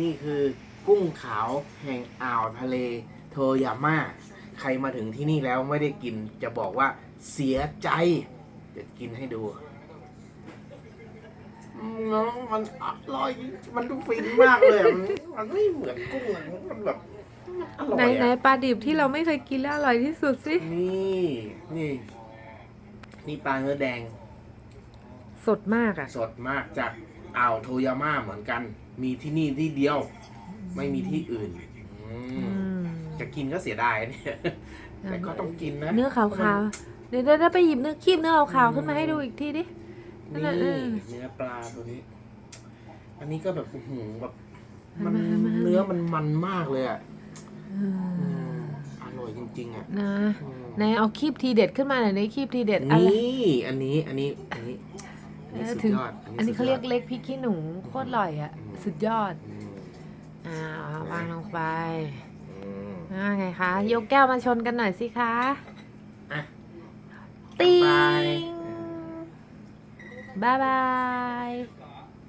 นี่คือกุ้งขาวแห่งอ่าวทะเลโทยาม่า ใครมาถึงที่นี่แล้วไม่ได้กินจะบอกว่าเสียใจ เดี๋ยวกินให้ดูอืมมันอร่อย มันดูฟินมากเลยอะมันมันไม่เหมือนกุ้งอะมันแบบอร่อไหนยไหนอะปลาดิบที่เราไม่เคยกินแล้วอร่อยที่สุดสิ นี่นี่ นี่ปลาเนื้อแดงสดมากอะ สดมากจาก อ่าวโทยาม่าเหมือนกัน มีที่นี่ที่เดียว ไม่มีที่อื่นอืมอืมจะกินก็เสียดายเนี่ย แต่ก็ต้องกินนะ เนื้อขาวๆ เดี๋ยวเดี๋ยวไปหยิบเนื้อคีบเนื้อขาวๆขึ้นมาให้ดูอีกทีดินั่นนี่น่ะเออเนื้อปลาตัวนี้ อันนี้ก็แบบอื้อหือแบบ มัมันนมา เนื้อมันมันมากเลยอะอือืมมอร่อยจริงๆอะนะอืมไหนเอาคีบทีเด็ดขึ้นมาหน่อยในคีบทีเด็ดอะไรนี่อันนี้อันนี้อันนี้ อันนี้เออสุดถึงยอดอันนี้เขาเรียกสุดเล็กพริกขี้หนูโคตรอร่อยอะ สุดยอดอืมอ่าวางลงไปอืมอ่าไงคะยกแก้วมาชนกันหน่อยสิคะอะติบ๊ายบายงบายบาย